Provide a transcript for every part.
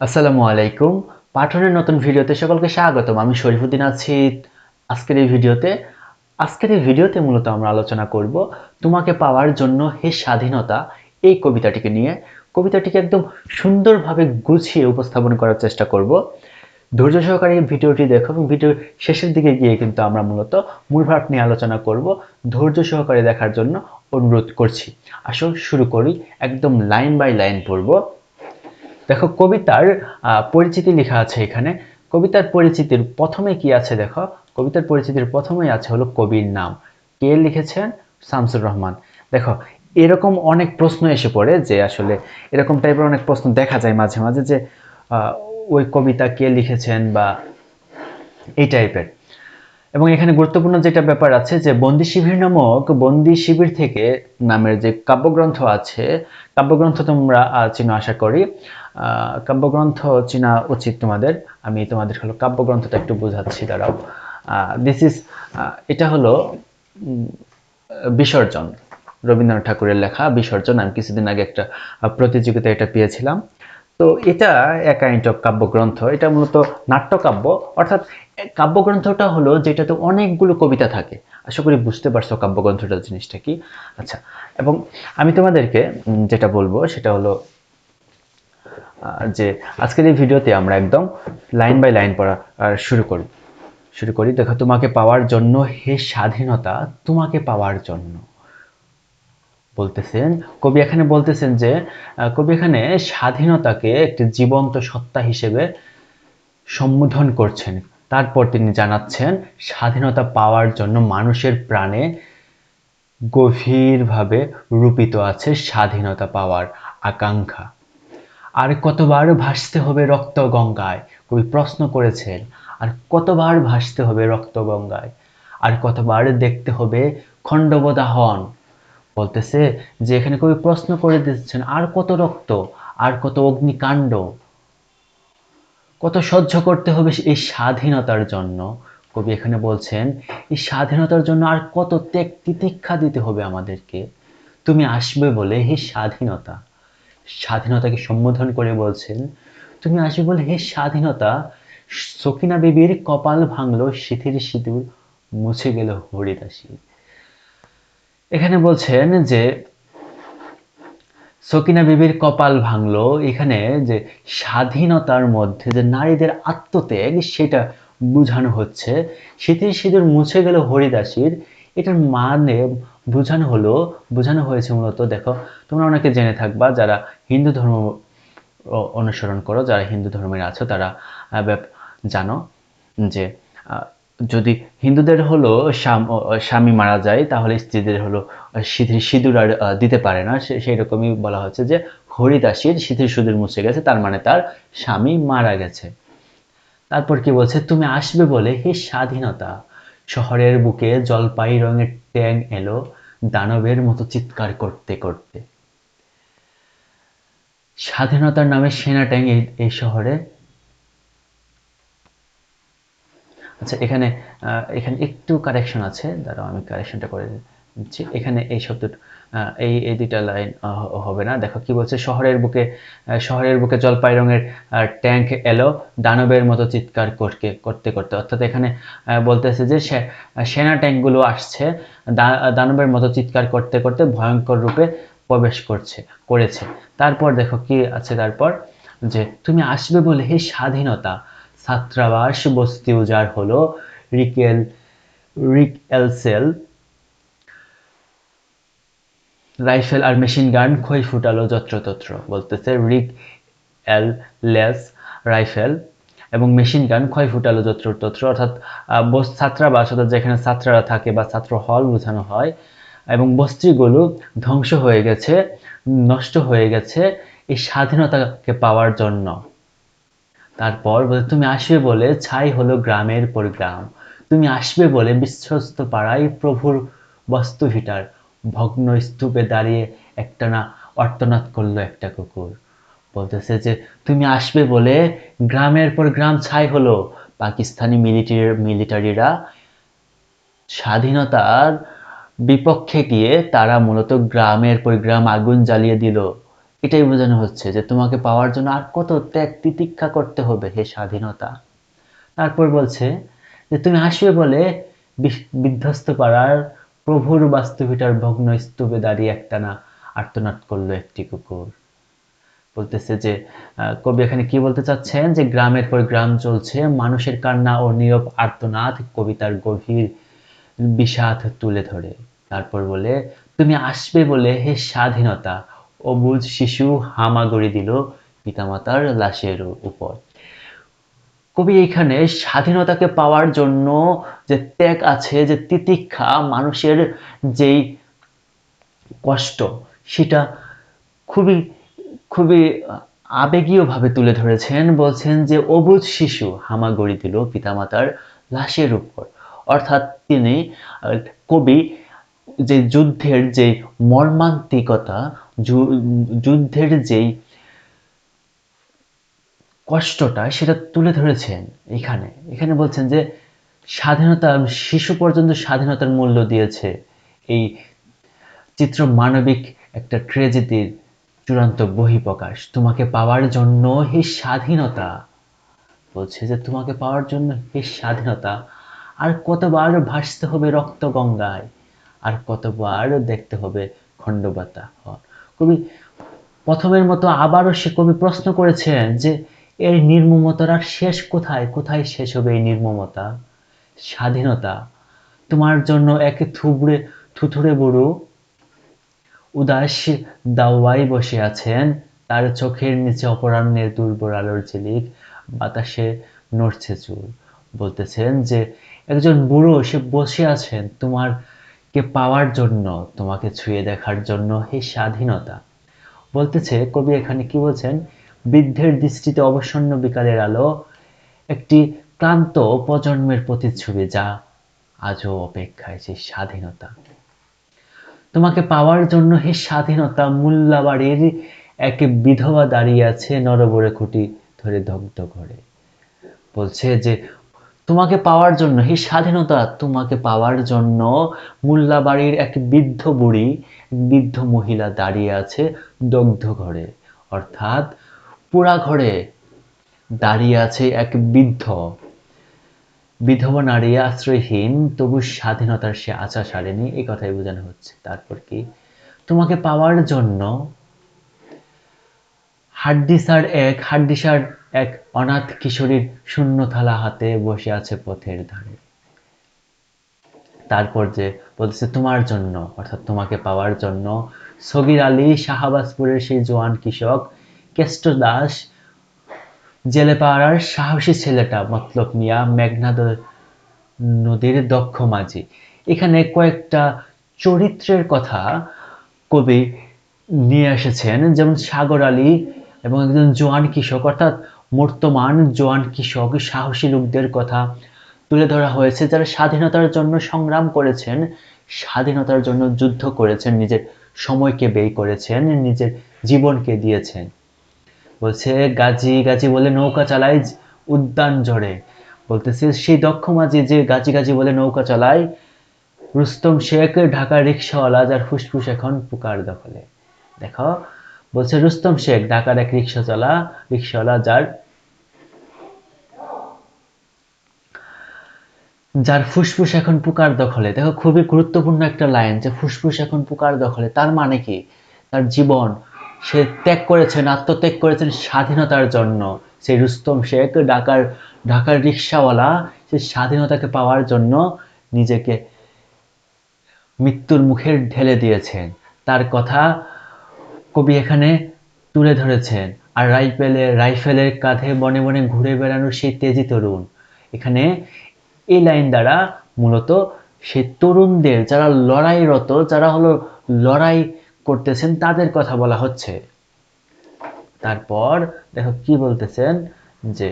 আসসালামু আলাইকুম। পাঠনের নতুন ভিডিওতে সকলকে স্বাগতম। আমি শরীফুদ্দিন আছি আজকের এই ভিডিওতে। আজকের এই ভিডিওতে মূলত আমরা আলোচনা করব তোমাকে পাওয়ার জন্য হে স্বাধীনতা এই কবিতাটিকে নিয়ে। কবিতাটিকে একদম সুন্দরভাবে গুছিয়ে উপস্থাপন করার চেষ্টা করব। ধৈর্য সহকারে ভিডিওটি দেখো এবং ভিডিওর শেষের দিকে গিয়ে কিন্তু আমরা মূলত মূল ভাব নিয়ে আলোচনা করব। ধৈর্য সহকারে দেখার জন্য অনুরোধ করছি। আসল শুরু করি, একদম লাইন বাই লাইন পড়ব। দেখো, কবিতার পরিচিতি লেখা আছে এখানে। কবিতার পরিচিতির প্রথমে কি আছে দেখো? কবিতার পরিচিতির প্রথমেই আছে হলো কবির নাম। কে লিখেছেন? শামসুর রহমান। দেখো, এরকম অনেক প্রশ্ন এসে পড়ে যে আসলে এরকম টাইপের অনেক প্রশ্ন দেখা যায় মাঝে মাঝে যে ওই কবিতা কে লিখেছেন বা এই টাইপের এবং এখানে গুরুত্বপূর্ণ যেটা ব্যাপার আছে যে, বন্দি শিবির নামক বন্দি শিবির থেকে নামের যে কাব্যগ্রন্থ আছে, কাব্যগ্রন্থ তোমরা চিহ্ন আশা করি। কাব্যগ্রন্থ চিনা উচিত তোমাদের। আমি তোমাদের হলো কাব্যগ্রন্থটা একটু বোঝাচ্ছি দাঁড়াও। দিস ইজ এটা হলো বিসর্জন রবীন্দ্রনাথ ঠাকুরের লেখা বিসর্জন। আমি কিছুদিন আগে একটা আহ, প্রতিযোগিতায় এটা পেয়েছিলাম। তো এটা এক কাইন্ড অফ কাব্যগ্রন্থ। এটা মূলত নাট্যকাব্য। অর্থাৎ কাব্যগ্রন্থটা হলো যেটাতে অনেকগুলো কবিতা থাকে। আশা করি বুঝতে পারছ কাব্যগ্রন্থটা জিনিসটা কি? আচ্ছা এবং আমি তোমাদেরকে যেটা বলব সেটা হলো যে আজকের এই ভিডিওতে আমরা একদম লাইন বাই লাইন পড়া শুরু করি। শুরু করি, দেখো, তোমাকে পাওয়ার জন্য হে স্বাধীনতা, তোমাকে পাওয়ার জন্য। বলতেছেন, কবি এখানে বলতেছেন যে কবি এখানে স্বাধীনতাকে একটি জীবন্ত সত্তা হিসেবে সম্বোধন করছেন। তারপর তিনি জানাচ্ছেন, স্বাধীনতা পাওয়ার জন্য মানুষের প্রাণে গভীরভাবে রূপিত আছে স্বাধীনতা পাওয়ার আকাঙ্ক্ষা। আর কতবার ভাসতে হবে রক্ত গঙ্গায়? কবি প্রশ্ন করেছেন, আর কতবার ভাসতে হবে রক্ত গঙ্গায়? আর কতবার দেখতে হবে খণ্ডবদাহন বলতেছে যে এখানে কবি প্রশ্ন করে দিচ্ছেন আর কত রক্ত, আর কত অগ্নিকাণ্ড? কত সহ্য করতে হবে এই স্বাধীনতার জন্য? কবি এখানে বলছেন, এই স্বাধীনতার জন্য আর কত ত্যাগ তিতিক্ষা দিতে হবে আমাদেরকে? তুমি আসবে বলে, হে স্বাধীনতা স্বাধীনতাকে সম্বোধন করে বলছেন, তুমি আসবে বলে হে স্বাধীনতা, সকিনা বিবির কপাল ভাঙলো শিথির সিঁদুর মুছে গেল হরিদাসী। এখানে বলছেন যে, সকিনা বিবির কপাল ভাঙলো, এখানে যে স্বাধীনতার মধ্যে যে নারীদের আত্মত্যাগ, সেটা বোঝানো হচ্ছে। শীতের সিঁদুর মুছে গেল হরিদাসীর, এটার মানে বোঝানো হলো, বোঝানো হয়েছে মূলত, দেখো, তোমরা অনেকে জেনে থাকবা যারা হিন্দু ধর্ম অনুসরণ করো, যারা হিন্দু ধর্মের আছো, তারা জানো যে যদি হিন্দুদের হলো স্বাম- মারা যায়, তাহলে স্ত্রীদের হলো সিঁদুর আর দিতে পারে না। সেই রকমই বলা হচ্ছে যে, হরিদাসীর সিঁথির সিঁদুর মুছে গেছে, তার মানে তার স্বামী মারা গেছে। তারপর কি বলছে, তুমি আসবে বলে হে স্বাধীনতা, শহরের বুকে জলপাই রঙের ট্যাং এলো দানবের মতো চিৎকার করতে করতে। স্বাধীনতার নামে সেনা ট্যাং এই শহরে। আচ্ছা এখানে এখানে একটু কারেকশন আছে। দাঁড়াও, আমি কারেকশনটা করে দিচ্ছি এখানে এই শব্দ এই এই দুইটা লাইন হবে না। দেখো, কি বলছে? শহরের বুকে শহরের বুকে জলপাই রঙের ট্যাঙ্ক এলো, দানবের মতো চিৎকার করতে করতে করতে। অর্থাৎ এখানে বলতেছে যে সেনা ট্যাঙ্কগুলো আসছে দানবের মতো চিৎকার করতে করতে ভয়ঙ্কর রূপে প্রবেশ করছে, করেছে। তারপর দেখো, কি আছে তারপর? যে, তুমি আসবে বলে হে স্বাধীনতা, ছাত্রাবাস বস্তি উজাড় হলো, রিকেল, রিক এলসেল রাইফেল আর মেশিন গান খই ফুটালো যত্রতত্র, বলতেছে রিক এল লেস রাইফেল এবং মেশিন গান ক্ষয় ফুটালো যত্রতত্র, অর্থাৎ ছাত্রাবাস, অর্থাৎ যেখানে ছাত্ররা থাকে বা ছাত্র হল বোঝানো হয়, এবং বস্তিগুলো ধ্বংস হয়ে গেছে, নষ্ট হয়ে গেছে এই স্বাধীনতাকে পাওয়ার জন্য। তারপর বলে, তুমি আসবে বলে ছাই হলো গ্রামের পর গ্রাম তুমি আসবে বলে বিশ্বস্ত পাড়ায় প্রভুর বস্তু ভিটার। ভগ্ন স্তূপে দাঁড়িয়ে একটানা অর্তনাদ করল একটা কুকুর। বলতেছে যে, তুমি আসবে বলে গ্রামের পর গ্রাম ছাই হলো। পাকিস্তানি মিলিটারি, মিলিটারিরা স্বাধীনতার বিপক্ষে গিয়ে তারা মূলত গ্রামের পর গ্রাম আগুন জ্বালিয়ে দিল। এটাই বোঝানো হচ্ছে যে, তোমাকে পাওয়ার জন্য আর কত ত্যাগ তিতিক্ষা করতে হবে হে স্বাধীনতা। তারপর বলছে যে, তুমি আসবে বলে বিস- বিধ্বস্ত পাড়ার প্রভুর বাস্তবিটার ভগ্ন স্তূপে দাঁড়িয়ে একটানা আর্তনাদ করল একটি কুকুর। বলতেছে যে কবি এখানে কি বলতে চাচ্ছেন? যে গ্রামের পর গ্রাম চলছে, মানুষের কান্না ও নীরব আর্তনাদ কবিতার গভীর বিষাদ তুলে ধরে। তারপর বলে, তুমি আসবে বলে হে স্বাধীনতা, অবুজ শিশু হামাগুড়ি দিল পিতামাতার লাশের উপর। কবি এখানে স্বাধীনতাকে পাওয়ার জন্য যে ত্যাগ আছে, যে তিতিক্ষা মানুষের যেই কষ্ট, সেটা খুবই খুবই আবেগীয়ভাবে তুলে ধরেছেন। বলছেন যে অবুজ শিশু হামাগুড়ি দিল পিতামাতার লাশের উপর। অর্থাৎ তিনি কবি যে যুদ্ধের যে মর্মান্তিকতা যুদ্ধের যেই কষ্টটা সেটা তুলে ধরেছেন এখানে। এখানে বলছেন যে, স্বাধীনতা শিশু পর্যন্ত স্বাধীনতার মূল্য দিয়েছে। এই চিত্র মানবিক একটা ট্রেজেডির চূড়ান্ত বহিঃপ্রকাশ। তোমাকে পাওয়ার জন্য হে স্বাধীনতা। বলছে যে, তোমাকে পাওয়ার জন্য হে স্বাধীনতা। আর কতবার ভাসতে হবে রক্ত গঙ্গায়? আর কতবার দেখতে হবে খণ্ডবাতা। কবি প্রথমের মতো আবারও সে কবি প্রশ্ন করেছেন যে এর নির্মমতার শেষ কোথায়? কোথায় শেষ হবে এই নির্মমতা? স্বাধীনতা। তোমার জন্য একে থুবড়ে থুথুরে বুড়ো উদাস দাওয়াই বসে আছেন। তার চোখের নিচে অপরাহ্নের দুর্বল আলোর ঝিলিক, বাতাসে নড়ছে চুল। বলতেছেন যে, একজন বুড়ো, সে বসে আছেন। তোমার কে পাওয়ার জন্য, তোমাকে ছুঁয়ে দেখার জন্য হে স্বাধীনতা। বলতেছে কবি এখানে কি বলছেন? বৃদ্ধের দৃষ্টিতে অবসন্ন বিকালের আলো একটি ক্লান্ত প্রজন্মের প্রতিচ্ছবি যা আজও অপেক্ষায় সেই স্বাধীনতা। তোমাকে পাওয়ার জন্য হে স্বাধীনতা, মুল্লাবাড়ির এক বিধবা দাঁড়িয়ে আছে নরবরে খুঁটি ধরে দগ্ধ করে বলছে যে, তোমাকে পাওয়ার জন্য, হে স্বাধীনতা, তোমাকে পাওয়ার জন্য মুল্লাবাড়ির এক বৃদ্ধ বুড়ি বৃদ্ধ মহিলা দাঁড়িয়ে আছে দগ্ধ ঘরে। অর্থাৎ পোড়া ঘরে দাঁড়িয়ে আছে এক বৃদ্ধ। বিধবা নারী আশ্রয়হীন, তবু স্বাধীনতার সে আশা সারেনি এই কথাই বোঝানো হচ্ছে। তারপর কি? তোমাকে পাওয়ার জন্য হাড্ডিসার এক হাড্ডিসার এক অনাথ কিশোরীর শূন্য থালা হাতে বসে আছে পথের ধারে। তারপর যে বলতেছে, তোমার জন্য, অর্থাৎ তোমাকে পাওয়ার জন্য, সগির আলী শাহবাজপুরের সেই জোয়ান কৃষক কেষ্ট দাস জেলে পাড়ার সাহসী ছেলেটা, মতলব মিয়া, মেঘনা দ- নদীর দক্ষ মাঝি। এখানে কয়েকটা চরিত্রের কথা কবি নিয়ে এসেছেন, যেমন সাগর আলী এবং একজন জোয়ান কৃষক। অর্থাৎ বর্তমান জোয়ান কৃষক, সাহসী লোকদের কথা তুলে ধরা হয়েছে, যারা স্বাধীনতার জন্য সংগ্রাম করেছেন, স্বাধীনতার জন্য যুদ্ধ করেছেন, নিজের সময়কে ব্যয় করেছেন, নিজের জীবনকে দিয়েছেন। বলছে, গাজী গাজী বলে নৌকা চালায় উদ্যান জড়ে বলতেছে, সেই দক্ষ মাঝি যে গাজী গাজী বলে নৌকা চালায়, রুস্তম শেখ ঢাকার রিক্সাওয়ালা, যার ফুসফুস এখন পুকার দখলে। দেখো, বলছে, রুস্তম শেখ, ঢাকার এক রিক্সা চালা রিক্সাওয়ালা যার যার ফুসফুস এখন পুকার দখলে। দেখো, খুবই গুরুত্বপূর্ণ একটা লাইন যে ফুসফুস এখন পুকার দখলে। তার মানে কি? তার জীবন। সে ত্যাগ করেছেন, আত্মত্যাগ করেছেন স্বাধীনতার জন্য। সেই রুস্তম শেখ, ঢাকার ঢাকার রিক্সাওয়ালা, সে স্বাধীনতাকে পাওয়ার জন্য নিজেকে মৃত্যুর মুখে ঢেলে দিয়েছেন। তার কথা কবি এখানে তুলে ধরেছেন। আর রাইফেলে, রাইফেলের কাঁধে বনে বনে ঘুরে বেড়ানোর সেই তেজি তরুণ। এখানে এই লাইন দ্বারা মূলত সেই তরুণদের, যারা লড়াইরত, যারা হলো লড়াই করতেছেন, তাদের কথা বলা হচ্ছে। তারপর দেখো কি বলতেছেন যে,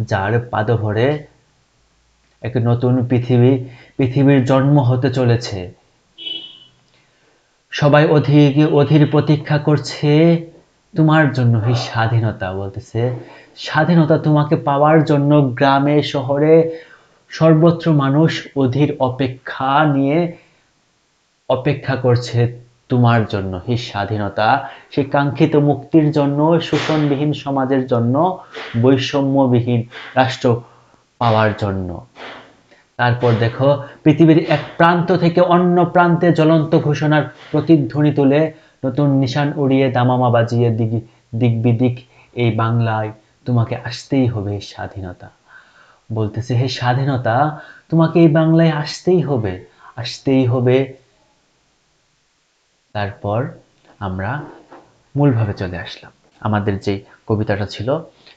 যার পাদভরে এক নতুন পৃথিবী, পৃথিবীর জন্ম হতে চলেছে। সবাই অধীর অধীর প্রতীক্ষা করছে, তোমার জন্য এই স্বাধীনতা বলতেছে। স্বাধীনতা তোমাকে পাওয়ার জন্য গ্রামে, শহরে সর্বত্র মানুষ অধীর অপেক্ষা নিয়ে অপেক্ষা করছে। তোমার জন্য, হে স্বাধীনতা সেই কাঙ্ক্ষিত মুক্তির জন্য, শোষণবিহীন সমাজের জন্য, বৈষম্যবিহীন রাষ্ট্র পাওয়ার জন্য। তারপর দেখো, পৃথিবীর এক প্রান্ত থেকে অন্য প্রান্তে জ্বলন্ত ঘোষণার প্রতিধ্বনি তুলে নতুন নিশান উড়িয়ে দামামা বাজিয়ে দিক দিগবিদিক এই বাংলায় তোমাকে আসতেই হবে স্বাধীনতা। বলতেছে, হে স্বাধীনতা, তোমাকে এই বাংলায় আসতেই হবে আসতেই হবে তারপর আমরা মূলভাবে চলে আসলাম। আমাদের যে কবিতাটা ছিল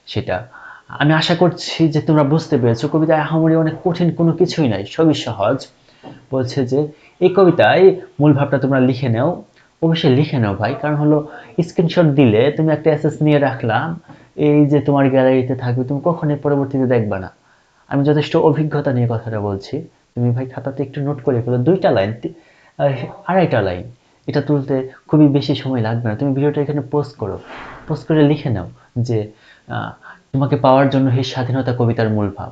সেটা। আমি আশা করছি যে তোমরা বুঝতে পেরেছ কবিতায় আহামরি অনেক কঠিন, কোনো কিছুই নাই। সবই সহজ। বলছে যে, এই কবিতায় মূল ভাবটা তোমরা লিখে নাও। অবশ্যই লিখে নাও ভাই, কারণ হলো স্ক্রিনশট দিলে তুমি একটা অ্যাসেস নিয়ে রাখলাম। এই যে তোমার গ্যালারিতে থাকবে, তুমি কখনোই পরবর্তীতে দেখবে না। আমি যথেষ্ট অভিজ্ঞতা নিয়ে কথাটা বলছি। তুমি ভাই খাতাতে একটু নোট করে ফেলো। দুইটা লাইন আড়াইটা লাইন এটা তুলতে খুবই বেশি সময় লাগবে না। তুমি ভিডিওটা এখানে পোস্ট করো। পোস্ট করে লিখে নাও যে তোমাকে পাওয়ার জন্য হে স্বাধীনতা কবিতার মূল ভাব।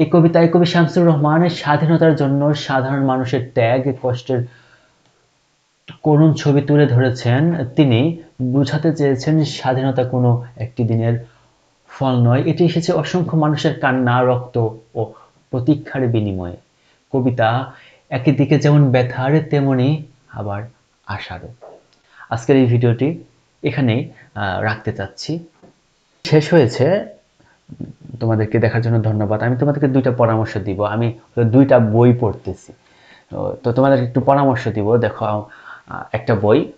এই কবিতায় কবি শামসুর রহমানের স্বাধীনতার জন্য সাধারণ মানুষের ত্যাগ, কষ্টের করুণ ছবি তুলে ধরেছেন। তিনি বুঝাতে চেয়েছেন স্বাধীনতা কোনো একটি দিনের ফল নয়। এটি এসেছে অসংখ্য মানুষের কান্না, রক্ত ও প্রতীক্ষার বিনিময়ে। কবিতা একই দিকে যেমন ব্যথার, তেমনি আবার আশারও। আজকের এই ভিডিওটি এখানেই রাখতে চাচ্ছি। শেষ হয়েছে। তোমাদেরকে দেখার জন্য ধন্যবাদ। আমি তোমাদেরকে দুইটা পরামর্শ দিব। আমি দুইটা বই পড়তেছি। তো- তো তোমাদের একটু পরামর্শ দিব। দেখো একটা বই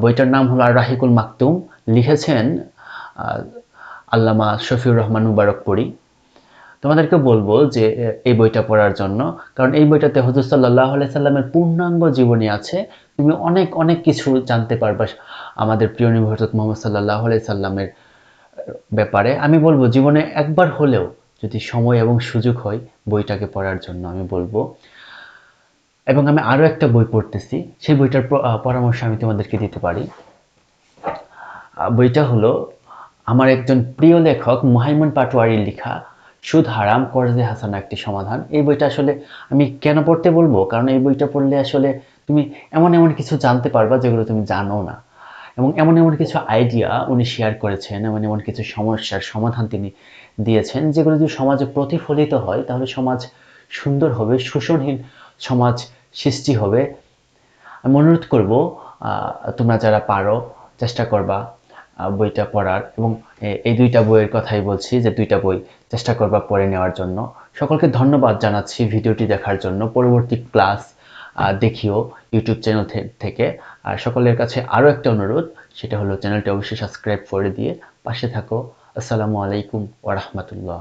বইটার নাম হলো রাহিকুল মাকতুম। লিখেছেন আল্লামা শফিউর রহমান মুবারকপুরি। তোমাদেরকে বলব যে এই বইটা পড়ার জন্য। কারণ এই বইটাতে হজরত সাল্লাহ সাল্লামের পূর্ণাঙ্গ জীবনী আছে। তুমি অনেক অনেক কিছু জানতে পারবা আমাদের প্রিয় নবী হজরত মোহাম্মদ সাল্লাহ সাল্লামের ব্যাপারে। আমি বলব, জীবনে একবার হলেও যদি সময় এবং সুযোগ হয় বইটাকে পড়ার জন্য আমি বলব। এবং আমি আরও একটা বই পড়তেছি। সেই বইটার পরামর্শ আমি তোমাদেরকে দিতে পারি। বইটা হলো আমার একজন প্রিয় লেখক মুহাইমন পাটোয়ারির লেখা সুদ হারাম করজে হাসানা একটি সমাধান। এই বইটা আসলে আমি কেন পড়তে বলব? কারণ এই বইটা পড়লে আসলে তুমি এমন এমন কিছু জানতে পারবা যেগুলো তুমি জানো না। এবং এমন এমন কিছু আইডিয়া উনি শেয়ার করেছেন, এমন এমন কিছু সমস্যার সমাধান তিনি দিয়েছেন, যেগুলো যদি সমাজে প্রতিফলিত হয়, তাহলে সমাজ সুন্দর হবে, শোষণহীন সমাজ সৃষ্টি হবে। আমি অনুরোধ করব তোমরা যারা পারো, চেষ্টা করবা। বইটা পড়ার এবং এই দুইটা বইয়ের কথাই বলছি যে দুইটা বই চেষ্টা করবা পড়ে নেওয়ার জন্য। সকলকে ধন্যবাদ জানাচ্ছি ভিডিওটি দেখার জন্য। পরবর্তী ক্লাস দেখিও ইউটিউব চ্যানেল থেকে। আর সকলের কাছে আরও একটা অনুরোধ, সেটা হলো চ্যানেলটি অবশ্যই সাবস্ক্রাইব করে দিয়ে পাশে থাকো। আসসালামু আলাইকুম ওয়া রাহমাতুল্লাহ।